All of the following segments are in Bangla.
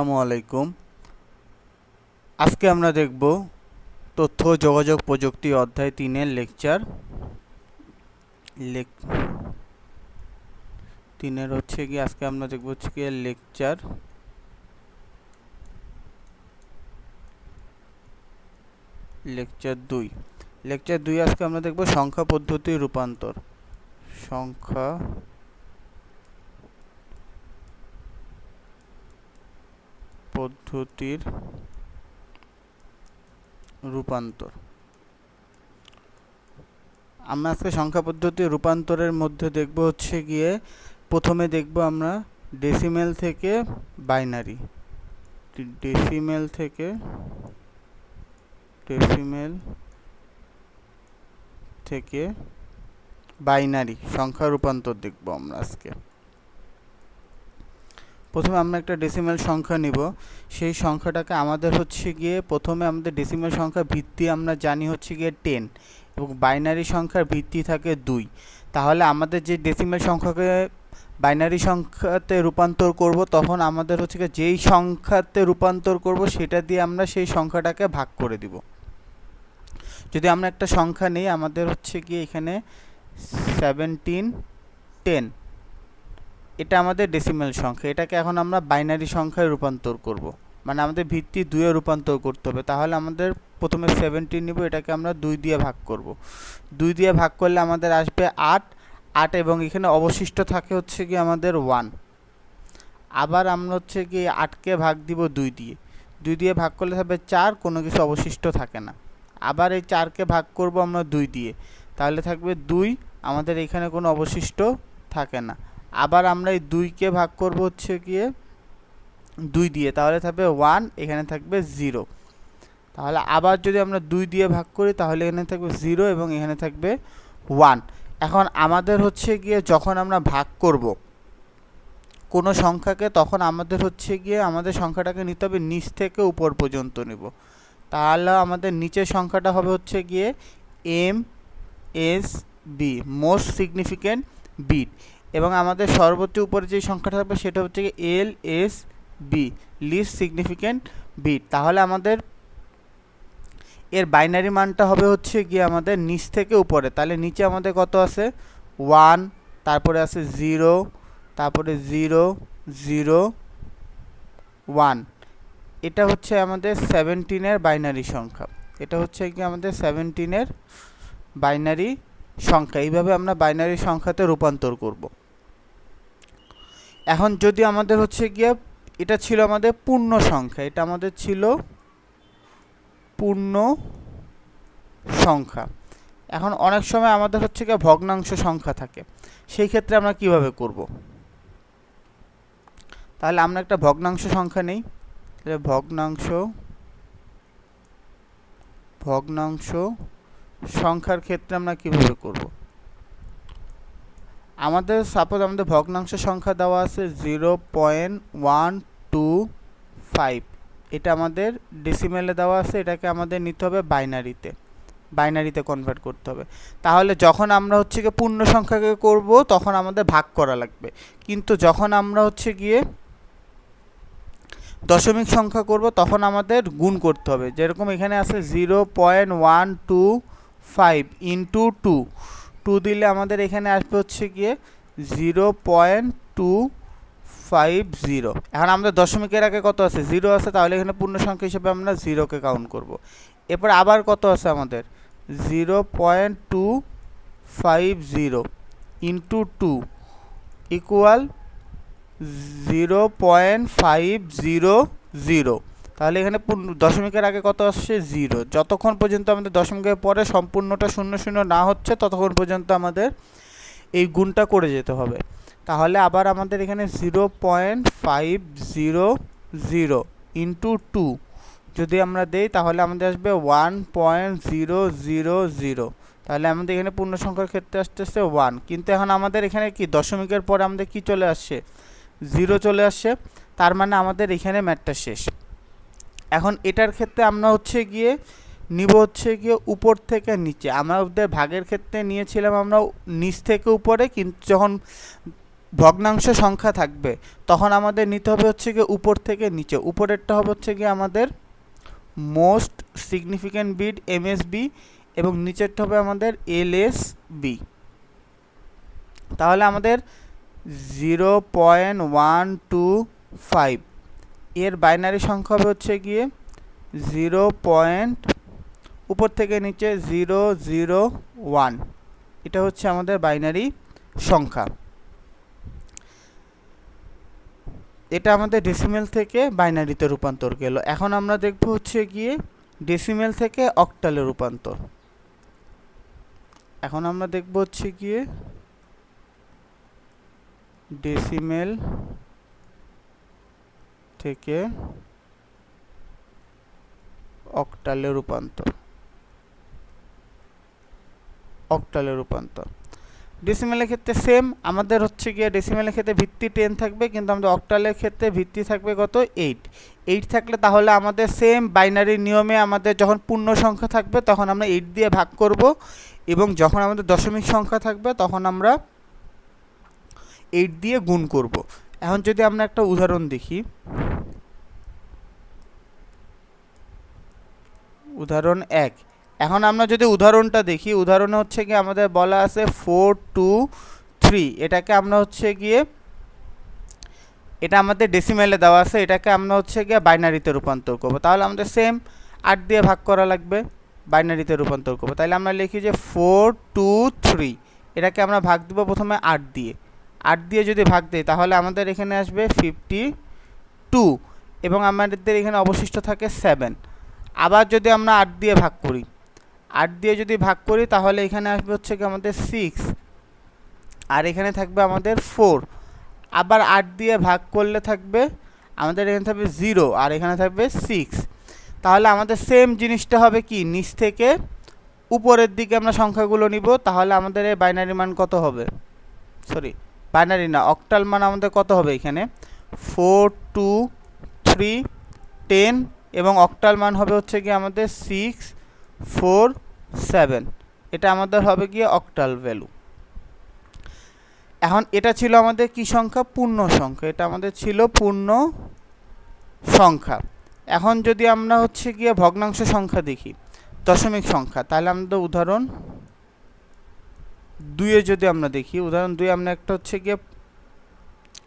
আসসালামু আলাইকুম। আজকে আমরা দেখব তথ্য যোগাযোগ প্রযুক্তি অধ্যায় তিনের লেকচার। লেক তিনের হচ্ছে কি, আজকে আমরা দেখব হচ্ছে কি লেকচার। লেকচার দুই। লেকচার দুই আজকে আমরা দেখব সংখ্যা পদ্ধতির রূপান্তর। সংখ্যা পদ্ধতির রূপান্তর। আমরা আজকে সংখ্যা পদ্ধতির রূপান্তরের মধ্যে দেখব হচ্ছে গিয়ে প্রথমে দেখব আমরা ডেসিমেল থেকে বাইনারি ডেসিমেল থেকে ডেসিমেল থেকে বাইনারি সংখ্যা রূপান্তর দেখব আমরা আজকে। প্রথমে আমরা একটা ডেসিমেল সংখ্যা নিব। সেই সংখ্যাটাকে আমাদের হচ্ছে গিয়ে প্রথমে আমাদের ডেসিমেল সংখ্যা ভিত্তি আমরা জানি হচ্ছে গিয়ে টেন এবং বাইনারি সংখ্যার ভিত্তি থাকে দুই। তাহলে আমাদের যে ডেসিমেল সংখ্যাকে বাইনারি সংখ্যাতে রূপান্তর করব, তখন আমাদের হচ্ছে গিয়ে যেই সংখ্যাতে রূপান্তর করব, সেটা দিয়ে আমরা সেই সংখ্যাটাকে ভাগ করে দিব। যদি আমরা একটা সংখ্যা নেই, আমাদের হচ্ছে গিয়ে এখানে সেভেন্টিন টেন এটা আমাদের ডেসিমেল সংখ্যা। এটাকে এখন আমরা বাইনারি সংখ্যায় রূপান্তর করব। মানে আমাদের ভিত্তি দুয়ে রূপান্তর করতে হবে। তাহলে আমাদের প্রথমে সেভেন্টিন নিব, এটাকে আমরা দুই দিয়ে ভাগ করব। দুই দিয়ে ভাগ করলে আমাদের আসবে আট। আট এবং এখানে অবশিষ্ট থাকে হচ্ছে কি আমাদের ওয়ান আবার আমরা হচ্ছে কি আটকে ভাগ দিব দুই দিয়ে। দুই দিয়ে ভাগ করলে থাকবে চার, কোনো কিছু অবশিষ্ট থাকে না। আবার এই চারকে ভাগ করব আমরা দুই দিয়ে। তাহলে থাকবে দুই। আমাদের এখানে কোনো অবশিষ্ট থাকে না। আবার আমরা এই দুইকে ভাগ করব হচ্ছে গিয়ে দুই দিয়ে, তাহলে থাকবে ওয়ান এখানে থাকবে জিরো তাহলে আবার যদি আমরা দুই দিয়ে ভাগ করি, তাহলে এখানে থাকবে জিরো এবং এখানে থাকবে ওয়ান এখন আমাদের হচ্ছে গিয়ে যখন আমরা ভাগ করব, কোনো সংখ্যাকে, তখন আমাদের হচ্ছে গিয়ে আমাদের সংখ্যাটাকে নিতে হবে নিচ থেকে উপর পর্যন্ত নেব। তাহলে আমাদের নিচের সংখ্যাটা হবে হচ্ছে গিয়ে M S B most significant bit এবং আমাদের সর্বোচ্চ উপরে যে সংখ্যাটা থাকবে সেটা হচ্ছে L S B least significant bit তাহলে আমাদের এর বাইনারি মানটা হবে হচ্ছে গিয়ে আমাদের নিচ থেকে উপরে। তাহলে নিচে আমাদের কত আছে? ওয়ান তারপরে আছে জিরো তারপরে জিরো জিরো ওয়ান এটা হচ্ছে আমাদের সেভেন্টিনের বাইনারি সংখ্যা। এটা হচ্ছে কি আমাদের সেভেন্টিনের বাইনারি সংখ্যা। এইভাবে আমরা বাইনারি সংখ্যাতে রূপান্তর করব। এখন যদি আমাদের হচ্ছে গিয়ে, এটা ছিল আমাদের পূর্ণ সংখ্যা, এটা আমাদের ছিল পূর্ণ সংখ্যা। এখন অনেক সময় আমাদের হচ্ছে গিয়ে ভগ্নাংশ সংখ্যা থাকে, সেই ক্ষেত্রে আমরা কীভাবে করব? তাহলে আমরা একটা ভগ্নাংশ সংখ্যা নেই ভগ্নাংশ ভগ্নাংশ সংখ্যার ক্ষেত্রে আমরা কীভাবে করব? আমাদের সাপোজ আমাদের ভগ্নাংশ সংখ্যা দেওয়া আছে zero point one two five এটা আমাদের ডেসিমেলে দেওয়া আছে, এটাকে আমাদের নিতে হবে বাইনারিতে বাইনারিতে কনভার্ট করতে হবে। তাহলে যখন আমরা হচ্ছে গিয়ে পূর্ণ সংখ্যাকে করব, তখন আমাদের ভাগ করা লাগবে। কিন্তু যখন আমরা হচ্ছে গিয়ে দশমিক সংখ্যা করব, তখন আমাদের গুণ করতে হবে। যেরকম এখানে আছে zero point one two five into two two দিলে আমাদের এখানে আসবে হচ্ছে গিয়ে zero point two five zero এখন আমাদের দশমিকের আগে কত আছে? জিরো আছে, তাহলে এখানে পূর্ণ সংখ্যা হিসেবে আমরা জিরোকে কাউন্ট করব। এরপর আবার কত আছে আমাদের? Zero point two five zero into two equal zero point five zero zero তাহলে এখানে দশমিকের আগে কত আসছে? জিরো যতক্ষণ পর্যন্ত আমাদের দশমিকের পরে সম্পূর্ণটা শূন্য শূন্য না হচ্ছে, ততক্ষণ পর্যন্ত আমাদের এই গুণটা করে যেতে হবে। তাহলে আবার আমাদের এখানে zero point five zero zero into two যদি আমরা দেই, তাহলে আমাদের আসবে one point zero zero zero তাহলে আমাদের এখানে পূর্ণ সংখ্যার ক্ষেত্রে আসতেছে ওয়ান কিন্তু এখন আমাদের এখানে কি, দশমিকের পরে আমাদের কি চলে আসছে? জিরো চলে আসছে। তার মানে আমাদের এখানে ম্যাটটা শেষ। এখন এটার ক্ষেত্রে আমরা হচ্ছে গিয়ে নিব হচ্ছে গিয়ে উপর থেকে নিচে। আমাদের ভাগের ক্ষেত্রে নিয়েছিলাম আমরা নিচ থেকে উপরে কিন্তু যখন ভগ্নাংশ সংখ্যা থাকবে, তখন আমাদের নিতে হবে হচ্ছে গিয়ে উপর থেকে নিচে। উপরেরটা হবে হচ্ছে গিয়ে আমাদের মোস্ট সিগনিফিক্যান্ট বিট এমএসবি এবং নিচেরটা হবে আমাদের এলএসবি। তাহলে আমাদের zero point one two five. এর বাইনারি সংখ্যা হবে হচ্ছে গিয়ে জিরো পয়েন্ট, উপর থেকে নিচে জিরো জিরো ওয়ান। এটা হচ্ছে আমাদের বাইনারি সংখ্যা। এটা আমাদের ডেসিমেল থেকে বাইনারিতে রূপান্তর গেল। এখন আমরা দেখব হচ্ছে গিয়ে ডেসিমেল থেকে অক্টালে রূপান্তর। এখন আমরা দেখব হচ্ছে গিয়ে ডেসিমেল থেকে অক্টালে রূপান্তর। অক্টালে রূপান্তর। ডেসিমেলের ক্ষেত্রে সেম আমাদের হচ্ছে গিয়ে ডেসিমেলের ক্ষেত্রে ভিত্তি টেন থাকবে, কিন্তু আমাদের অক্টালের ক্ষেত্রে ভিত্তি থাকবে কত এইট এইট থাকলে তাহলে আমাদের সেম বাইনারি নিয়মে আমাদের যখন পূর্ণ সংখ্যা থাকবে, তখন আমরা এইট দিয়ে ভাগ করব এবং যখন আমাদের দশমিক সংখ্যা থাকবে, তখন আমরা এইট দিয়ে গুণ করব। এখন যদি আমরা একটা উদাহরণ দেখি, উদাহরণ এক। এখন আমরা যদি উদাহরণটা দেখি, উদাহরণে হচ্ছে গিয়ে আমাদের বলা আছে ফোর টু থ্রি এটাকে আমরা হচ্ছে গিয়ে, এটা আমাদের ডেসিমেলে দেওয়া আছে, এটাকে আমরা হচ্ছে গিয়ে বাইনারিতে রূপান্তর করব। তাহলে আমাদের সেম আট দিয়ে ভাগ করা লাগবে বাইনারিতে রূপান্তর করব। তাহলে আমরা লিখি যে ফোর টু থ্রি এটাকে আমরা ভাগ দিব প্রথমে আট দিয়ে। আট দিয়ে যদি ভাগ দিই, তাহলে আমাদের এখানে আসবে ফিফটি টু এবং আমাদের এখানে অবশিষ্ট থাকে সেভেন আবার যদি আমরা আট দিয়ে ভাগ করি, আট দিয়ে যদি ভাগ করি, তাহলে এখানে আসবে হচ্ছে কি আমাদের সিক্স আর এখানে থাকবে আমাদের ফোর আবার আট দিয়ে ভাগ করলে থাকবে, আমাদের এখানে থাকবে জিরো আর এখানে থাকবে সিক্স তাহলে আমাদের সেম জিনিসটা হবে কি? নিচ থেকে উপরের দিকে আমরা সংখ্যাগুলো নিব, তাহলে আমাদের এই বাইনারি মান কত হবে? সরি বাইনারি না অক্টাল মান আমাদের কত হবে এখানে? ফোর টু থ্রি টেন এবং অক্টাল মান হবে হচ্ছে গিয়ে আমাদের সিক্স ফোর সেভেন এটা আমাদের হবে গিয়ে অক্টাল ভ্যালু এখন এটা ছিল আমাদের কি সংখ্যা? পূর্ণ সংখ্যা। এটা আমাদের ছিল পূর্ণ সংখ্যা। এখন যদি আমরা হচ্ছে গিয়ে ভগ্নাংশ সংখ্যা দেখি, দশমিক সংখ্যা, তাহলে আমাদের উদাহরণ দুইয়ে যদি আমরা দেখি, উদাহরণ দুই আমরা একটা হচ্ছে গিয়ে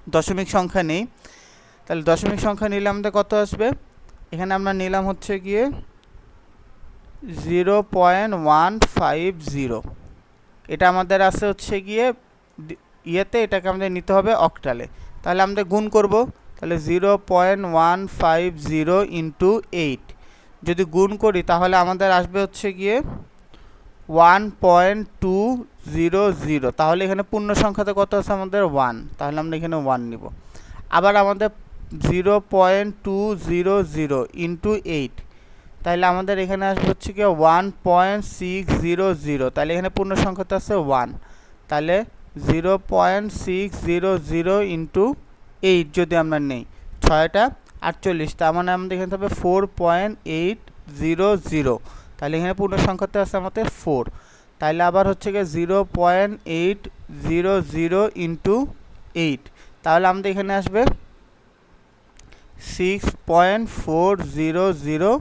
দশমিক সংখ্যা নেই। তাহলে দশমিক সংখ্যা নিলে আমাদের কত আসবে? এখানে আমরা নিলাম হচ্ছে গিয়ে zero point one five zero. এটা আমাদের আছে হচ্ছে গিয়ে ইয়েতে এটাকে আমাদের নিতে হবে অক্টালে। তাহলে আমাদের গুণ করব। তাহলে zero point one five zero into eight. যদি গুণ করি তাহলে আমাদের আসবে হচ্ছে গিয়ে one point two zero zero তাহলে এখানে পূর্ণ সংখ্যাতে কত আছে আমাদের? ওয়ান তাহলে আমরা এখানে ওয়ান নিব। আবার আমাদের zero point two zero zero into eight তাহলে আমাদের এখানে আসবে হচ্ছে কি one point six zero zero তাহলে এখানে পূর্ণ সংখ্যাতে আছে ওয়ান তাহলে zero point six zero zero into eight যদি আমরা নেই, ছয়টা আটচল্লিশ। তার মানে আমাদের এখানে থাকবে four point eight zero zero তাহলে এখানে পূর্ণ সংখ্যাতে আছে আমাদের ফোর তাহলে আবার হচ্ছে গিয়ে zero point eight zero zero into eight তাহলে আমাদের এখানে আসবে six point four zero zero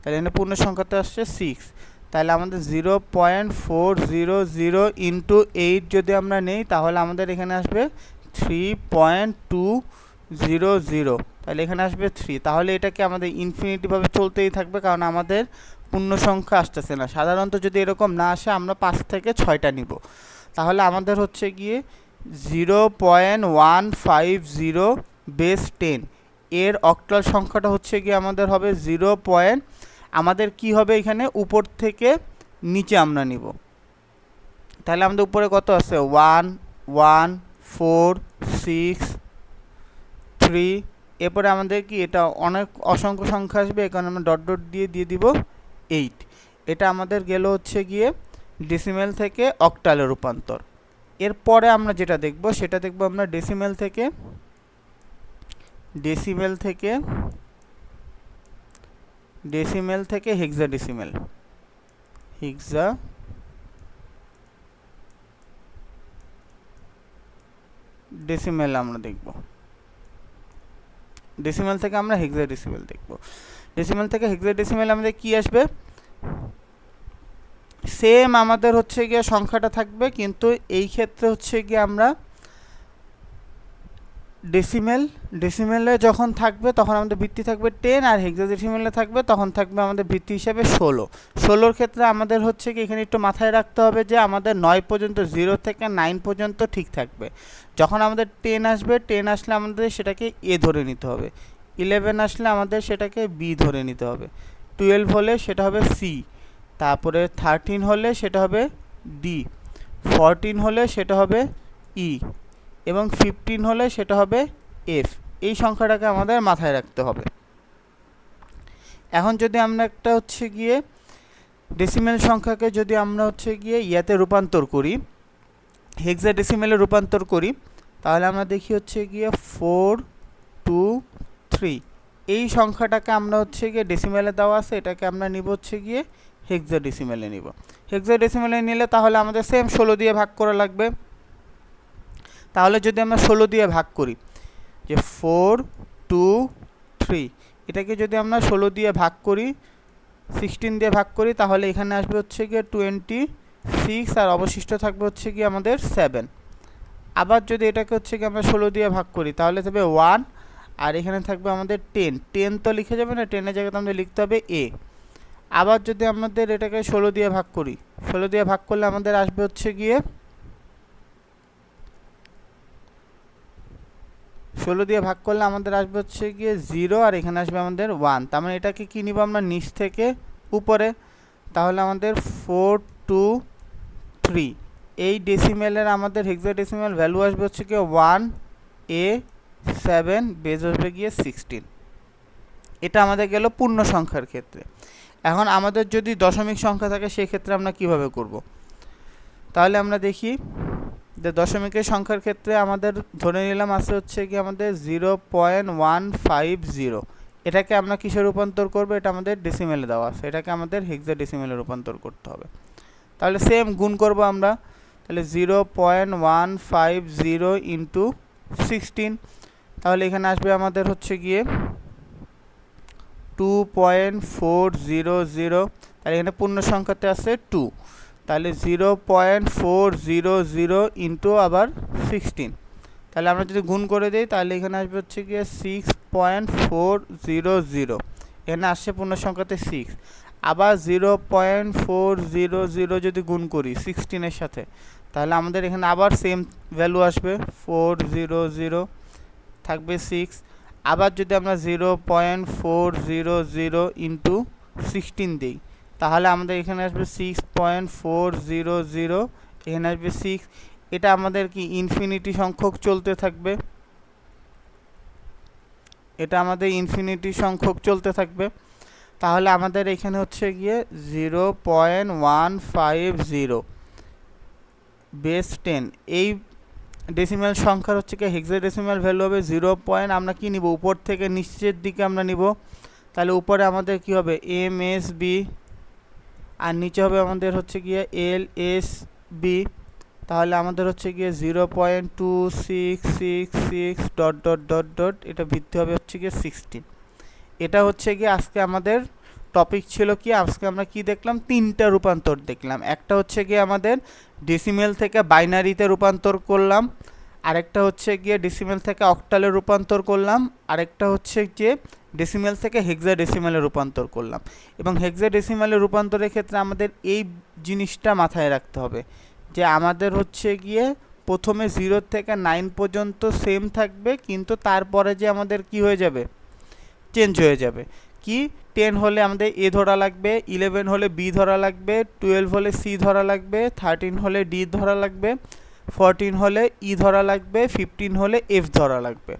তাহলে এখানে পূর্ণ সংখ্যাতে আসছে সিক্স তাহলে আমাদের zero point four zero zero into eight যদি আমরা নেই, তাহলে আমাদের এখানে আসবে three point two zero zero তাহলে এখানে আসবে থ্রি তাহলে এটাকে আমাদের ইনফিনিটিভাবে চলতেই থাকবে, কারণ আমাদের পূর্ণ সংখ্যা আসতেছে না। সাধারণত যদি এরকম না আসে, আমরা পাঁচ থেকে ছয়টা নিব। তাহলে আমাদের হচ্ছে গিয়ে zero point one five zero base ten. এর অক্টাল সংখ্যাটা হচ্ছে গিয়ে আমাদের হবে জিরো পয়েন্ট, আমাদের কি হবে এখানে? উপর থেকে নিচে আমরা নিব। তাহলে আমাদের উপরে কত আছে? One one, four, six, three. এরপরে আমাদের কি? এটা অনেক অসংখ্য সংখ্যা আসবে, এখানে আমরা ডট ডট দিয়ে দিয়ে দিব। এইট এটা আমাদের গেল হচ্ছে গিয়ে ডেসিমেল থেকে অক্টালে রূপান্তর। এরপরে আমরা যেটা দেখব, সেটা দেখব আমরা ডেসিমেল থেকে ডেসিমেল থেকে ডেসিমেল থেকে হেক্সা ডেসিমেল হেক্সা ডেসিমেল আমরা দেখব। ডেসিমেল থেকে আমরা হেক্সা ডেসিমেল দেখব। ডেসিমেল থেকে হেক্সা ডেসিমেল আমাদের কি আসবে? সেম আমাদের হচ্ছে গিয়ে সংখ্যাটা থাকবে, কিন্তু এই ক্ষেত্রে হচ্ছে গিয়ে আমরা ডেসিমেল ডেসিমেলে যখন থাকবে তখন আমাদের ভিত্তি থাকবে টেন আর হেক্সাডেসিমেলে থাকবে তখন থাকবে আমাদের ভিত্তি হিসাবে ষোলো। ষোলোর ক্ষেত্রে আমাদের হচ্ছে কি এখানে একটু মাথায় রাখতে হবে যে আমাদের নয় পর্যন্ত জিরো থেকে নাইন পর্যন্ত ঠিক থাকবে। যখন আমাদের টেন আসবে টেন আসলে আমাদের সেটাকে এ ধরে নিতে হবে। ইলেভেন আসলে আমাদের সেটাকে বি ধরে নিতে হবে। টুয়েলভ হলে সেটা হবে সি তারপরে থার্টিন হলে সেটা হবে ডি ফরটিন হলে সেটা হবে ই এবং ফিফটিন হলে সেটা হবে এফ এই সংখ্যাটাকে আমাদের মাথায় রাখতে হবে। এখন যদি আমরা একটা হচ্ছে গিয়ে ডেসিমেল সংখ্যাকে যদি আমরা হচ্ছে গিয়ে ইয়াতে রূপান্তর করি হেক্সা ডেসিমেলে রূপান্তর করি, তাহলে আমরা দেখি হচ্ছে গিয়ে ফোর টু থ্রি এই সংখ্যাটাকে আমরা হচ্ছে গিয়ে ডেসিমেলে দেওয়া আছে, এটাকে আমরা নিব হচ্ছে গিয়ে হেক্সা ডেসিমেলে নিব। হেক্সা ডেসিমেলে নিলে তাহলে আমাদের সেম ষোলো দিয়ে ভাগ করা লাগবে। তাহলে যদি আমরা ষোলো দিয়ে ভাগ করি, যে ফোর টু থ্রি এটাকে যদি আমরা ষোলো দিয়ে ভাগ করি সিক্সটিন দিয়ে ভাগ করি, তাহলে এখানে আসবে হচ্ছে গিয়ে টোয়েন্টি সিক্স আর অবশিষ্ট থাকবে হচ্ছে গিয়ে আমাদের সেভেন আবার যদি এটাকে হচ্ছে গিয়ে আমরা ষোলো দিয়ে ভাগ করি, তাহলে থাকবে ওয়ান আর এখানে থাকবে আমাদের টেন টেন তো লিখে যাবে না টেনের জায়গাতে আমাদের লিখতে হবে এ আবার যদি আমাদের এটাকে ষোলো দিয়ে ভাগ করি, ষোলো দিয়ে ভাগ করলে আমাদের আসবে হচ্ছে গিয়ে ষোলো দিয়ে ভাগ করলে আমাদের আসবে হচ্ছে গিয়ে জিরো আর এখানে আসবে আমাদের ওয়ান। তার মানে এটাকে কী নিব আমরা নিচ থেকে উপরে? তাহলে আমাদের ফোর, টু, থ্রি। এই ডেসিমেলের আমাদের হেক্সা ডেসিমেল ভ্যালু আসবে হচ্ছে গিয়ে ওয়ান, এ, সেভেন, বেজ আসবে গিয়ে সিক্সটিন। এটা আমাদের গেল পূর্ণ সংখ্যার ক্ষেত্রে। এখন আমাদের যদি দশমিক সংখ্যা থাকে, সেক্ষেত্রে আমরা কীভাবে করব? তাহলে আমরা দেখি যে দশমিকের সংখ্যার ক্ষেত্রে আমাদের ধরে নিলাম আছে হচ্ছে কি আমাদের zero point one five zero. এটাকে আমরা কিসে রূপান্তর করব? এটা আমাদের ডেসিমেলে দেওয়া আছে। এটাকে আমাদের হেক্সা ডেসিমেলে রূপান্তর করতে হবে। তাহলে সেম গুণ করব আমরা। তাহলে zero point one five zero into sixteen. তাহলে এখানে আসবে আমাদের হচ্ছে গিয়ে two point four zero zero তাহলে এখানে পূর্ণ সংখ্যাতে আছে টু তাহলে zero point four zero zero into আবার সিক্সটিন তাহলে আমরা যদি গুণ করে দিই, তাহলে এখানে আসবে হচ্ছে গিয়ে six point four zero zero এখানে আসছে পূর্ণ সংখ্যাতে সিক্স আবার zero point four zero zero যদি গুণ করি সিক্সটিনের সাথে, তাহলে আমাদের এখানে আবার সেম ভ্যালু আসবে ফোর জিরো জিরো থাকবে সিক্স আবার যদি আমরা zero point four zero zero into sixteen দিই, তাহলে আমাদের এখানে আসবে six point four zero zero এখানে আসবে সিক্স এটা আমাদের কি ইনফিনিটি সংখ্যক চলতে থাকবে? এটা আমাদের ইনফিনিটি সংখ্যক চলতে থাকবে। তাহলে আমাদের এখানে হচ্ছে গিয়ে zero point one five zero base ten এই ডেসিমেল সংখ্যার হচ্ছে কি হেক্সা ডেসিমেল ভ্যালু হবে জিরো পয়েন্ট আমরা কি নিব? উপর থেকে নিচের দিকে আমরা নিব। তাহলে উপরে আমাদের কি হবে? এম এস বি আর নিচে হবে আমাদের হচ্ছে গিয়ে এল এস বি তাহলে আমাদের হচ্ছে গিয়ে zero point two six six six dot dot dot dot এটা ভিত্তি হবে হচ্ছে গিয়ে সিক্সটিন এটা হচ্ছে গিয়ে আজকে আমাদের টপিক ছিল কি? আজকে আমরা কি দেখলাম? তিনটা রূপান্তর দেখলাম। একটা হচ্ছে গিয়ে আমাদের ডেসিমেল থেকে বাইনারিতে রূপান্তর করলাম। আরেকটা হচ্ছে গিয়ে ডেসিমেল থেকে অক্টালে রূপান্তর করলাম। আরেকটা হচ্ছে যে ডেসিমেল থেকে হেক্সা ডেসিমেলে রূপান্তর করলাম। এবং হেক্সা ডেসিমেলে রূপান্তরের ক্ষেত্রে আমাদের এই জিনিসটা মাথায় রাখতে হবে যে আমাদের হচ্ছে গিয়ে প্রথমে জিরো থেকে নাইন পর্যন্ত সেম থাকবে, কিন্তু তারপরে যে আমাদের কি হয়ে যাবে? চেঞ্জ হয়ে যাবে। কি? টেন হলে আমাদের এ ধরা লাগবে ইলেভেন হলে বি ধরা লাগবে টুয়েলভ হলে সি ধরা লাগবে থার্টিন হলে ডি ধরা লাগবে ফোরটিন হলে ই ধরা লাগবে ফিফটিন হলে এফ ধরা লাগবে।